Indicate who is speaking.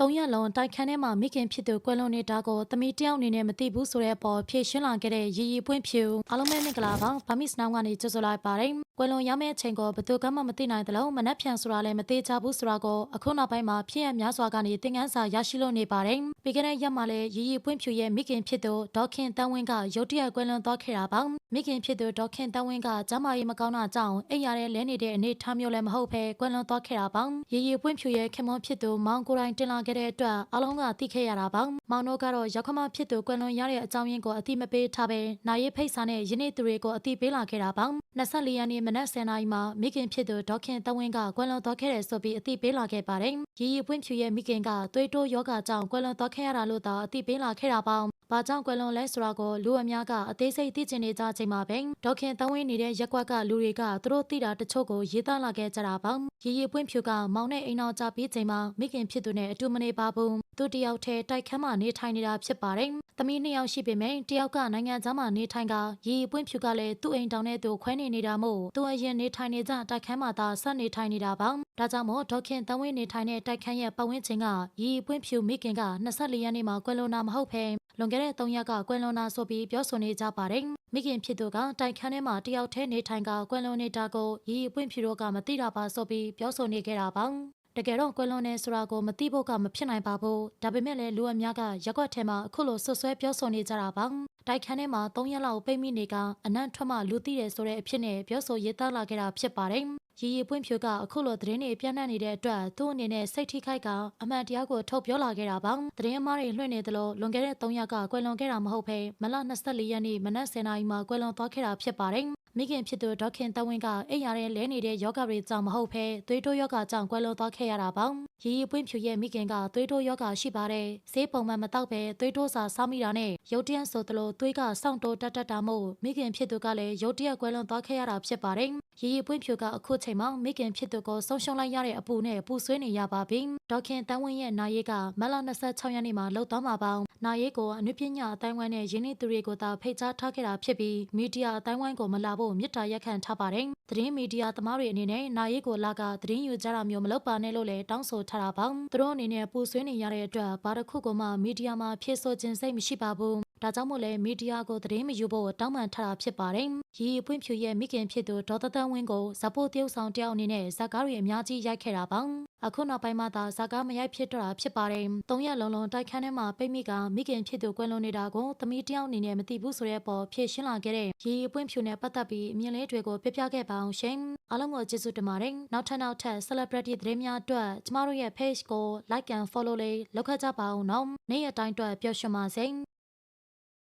Speaker 1: သုံးရက်လုံးတိုက်ခန်းထဲမှာမိခင်ဖြစ်သူကွယ်လွန်နေတာကိုသမီးတယောက်အနေနဲ့မသိဘူးဆိုတဲ့အပေါ်ဖြေရှင်းလာခဲ့တဲ့ရီရီပွင့်ဖြူအားလုံးပဲမင်္ဂလာပါဗမစ်စနောင်းကနေကြိုဆိုလိုက်ပါတယ် ကွယ်လွန်ရမယ့်အချိန်ကိုဘယ်သူကမှမသိနိုင်သလိုမနှက်ဖြန်ဆိုတာလည်းမသေးချဘူးဆိုတာကိုအခုနောက်ပိုင်းမှာဖြစ်ရများစွာကနေသင်ခန်းစာရရှိလို့နေပါတယ်ပြီးခဲ့တဲ့ရက်မှာလည်းရီရီပွင့်ဖြူရဲ့မိခင်ဖြစ်သူဒေါက်ခင်တန်းဝင်းကရုတ်တရက်ကွယ်လွန်သွားခဲ့တာပါမိခင်ဖြစ်သူဒေါက်ခင်တန်းဝင်းကကျမကြီးမကောင်းတာကြောင့်အိပ်ရတဲ့လဲနေတဲ့အနေထားမျိုးလည်းမဟုတ်ဘဲကွယ်လွန်သွားခဲ့တာပါရီရီပွင့်ဖြူရဲ့ခင်မွန်ဖြစ်သူမောင်ကိုယ်တိုင်တင်လာခဲ့တဲ့အတွက်အားလုံးကသိခဲ့ရတာပါမောင်တို့ကတော့ရောက်ခမဖြစ်သူကွယ်လွန်ရတဲ့အကြောင်းရင်းကိုအတိမပေးထားပဲနိုင်ရေးဖိတ်စာနဲ့ယနေ့သူတွေကိုအတိပေးလာခဲ့တာပါ24ရက်နေ့မနက်10:00နာရီမှာမိခင်ဖြစ်သူဒေါက်ခင်တဝင်းကကွယ်လွန်သွားခဲ့တယ်ဆိုပြီးအတိပေးလာခဲ့ပါတယ်ရီရီပွင့်ဖြူရဲ့မိခင်ကသွေးတိုးယောဂကြောင့်ကွယ်လွန်သွားခဲ့ရတာလို့သာအတိပေးလာခဲ့တာပါဘာကြောင့်ကွယ်လွန်လဲဆိုတာကိုလူအများကအသေးစိတ်သိချင်နေကြချိန်မှာပဲဒေါက်ခင်တဝင်းနေတဲ့ရက်ကွက်ကလူတွေကသူတို့သိတာတချို့ကိုရေးသားလာခဲ့ကြတာပါရီရီပွင့်ဖြူကမောင်နဲ့အိမ်အောင်ကြပြီးချိန်မှာမိခင်ဖြစ်သူနဲ့အတူမနေပါဘူးသူတယောက်တည်းတိုက်ခန်းမှာနေထိုင်နေတာဖြစ်ပါတယ် သမီးနှစ်ယောက်ရှိပေမဲ့တယောက်ကနိုင်ငံသားမှာနေထိုင်ကရီရီပွင့်ဖြူကလည်းသူ့အိမ်တောင်နဲ့သူခွဲနေနေတာမို့သူအရင်နေထိုင်နေကြတိုက်ခန်းမှာသာဆက်နေထိုင်နေတာပါဒါကြောင့်မို့ဒေါက်ခင်တဝင်းနေထိုင်တဲ့တိုက်ခန်းရဲ့ပတ်ဝန်းကျင်ကရီရီပွင့်ဖြူမိခင်က24ရက်နေ့မှာကွယ်လွန်တာမဟုတ်ဘဲလွန်ခဲ့တဲ့3ရက်ကကွယ်လွန်တာဆိုပြီးပြောဆိုနေကြပါတယ်။မိခင်ဖြစ်သူကတိုက်ခန်းထဲမှာတယောက်တည်းနေထိုင်ကကွယ်လွန်နေတာကိုရီရီပွင့်ဖြူတို့ကမသိတာပါဆိုပြီးပြောဆိုနေခဲ့တာပါ။ တကယ်တော့ကွယ်လွန်နေဆိုတာကိုမသိဖို့ကမဖြစ်နိုင်ပါဘူး။ဒါပေမဲ့လည်းလူအများကရက်ကွက်ထဲမှာအခုလိုဆွဆွဲပြောဆိုနေကြတာပါ။တိုက်ခန်းထဲမှာ3ရက်လောက်ပိတ်မိနေကအနံ့ထွက်မှလူသိတယ်ဆိုတဲ့အဖြစ်နဲ့ပြောဆိုရေးသားလာခဲ့တာဖြစ်ပါတယ်။ရီရီပွင့်ဖြူကအခုလိုသတင်းတွေပြန့်နှံ့နေတဲ့အတွက်သူ့အနေနဲ့စိတ်ထိခိုက်ကအမှန်တရားကိုထုတ်ပြောလာခဲ့တာပါသတင်းအမှားတွေလွှင့်နေသလိုလွန်ခဲ့တဲ့3ရက်ကကွယ်လွန်ခဲ့တာမဟုတ်ဘဲမလ24ရက်နေ့မနက်10:00နာရီမှာကွယ်လွန်သွားခဲ့တာဖြစ်ပါတယ် မိခင်ဖြစ်သူဒေါက်ခင်တဝင်းကအိပ်ရတဲ့လဲနေတဲ့ယောဂတွေကြောင့်မဟုတ်ဘဲသွေးတိုးယောဂကြောင့်ကွယ်လွန်သွားခဲ့ရတာပါရီရီပွင့်ဖြူရဲ့မိခင်ကသွေးတိုးယောဂရှိပါတယ်ဈေးပုံမှန်မတောက်ပဲသွေးတိုးစာစားမိတာနဲ့ရုတ်တရက်ဆိုသလိုသွေးကစောင့်တိုးတက်တက်တာမို့မိခင်ဖြစ်သူကလည်းရုတ်တရက်ကွယ်လွန်သွားခဲ့ရတာဖြစ်ပါတယ်ရီရီပွင့်ဖြူကအခုချိန်မှာမိခင်ဖြစ်သူကိုဆုံးရှုံးလိုက်ရတဲ့အပူနဲ့ပူဆွေးနေရပါပြီဒေါက်ခင်တန်းဝင်းရဲ့နာရေးကမလ26ရက်နေ့မှာလှုပ်သွားမှာပါ နာရေးကိုအနုပညာအတိုင်းဝိုင်းနဲ့ရင်းနှီးသူတွေကိုသာဖိတ်ကြားထားခဲ့တာဖြစ်ပြီးမီဒီယာအတိုင်းဝိုင်းကိုမလာဖို့မြစ်တာရက်ခံထားပါတယ်သတင်းမီဒီယာသမားတွေအနေနဲ့နာရေးကိုလာကသတင်းယူကြတာမျိုးမလုပ်ပါနဲ့လို့လည်းတောင်းဆိုထားတာပါသူတို့အနေနဲ့ပူဆွေးနေရတဲ့အတွက်ဘာတစ်ခုကမှမီဒီယာမှာဖြည့်ဆို့ခြင်းစိတ်မရှိပါဘူး ဒါကြောင့်မို့လဲမီဒီယာကိုသတင်းမယူဖို့တောင်းပန်ထားတာဖြစ်ပါတယ်။ရီပွင့်ဖြူရဲ့မိခင်ဖြစ်သူဒေါ်သတန်းဝင်းကိုဇာပိုတရုတ်ဆောင်တယောက်အနေနဲ့ဇာကားတွေအများကြီးရိုက်ခဲ့တာပါ။အခုနောက်ပိုင်းမှာသာဇာကားမရိုက်ဖြစ်တော့တာဖြစ်ပါတယ်။သုံးရက်လုံးလုံးတိုက်ခန်းထဲမှာပိတ်မိကမိခင်ဖြစ်သူကွယ်လွန်နေတာကိုသမီးတယောက်အနေနဲ့မသိဘူးဆိုတဲ့အပေါ်ဖြေရှင်းလာခဲ့တဲ့ရီပွင့်ဖြူနဲ့ပတ်သက်ပြီးအမြင်လေးတွေကိုပြပြခဲ့ပါအောင်ရှင်။အားလုံးကိုကျေးဇူးတင်ပါတယ်။နောက်ထပ်နောက်ထပ် celebrity သတင်းများအတွက်ကျမတို့ရဲ့ page ကို like and follow လေးလုပ်ခဲ့ကြပါအောင်နော်။နေ့ရက်တိုင်းအတွက်ပျော်ရွှင်ပါစေ။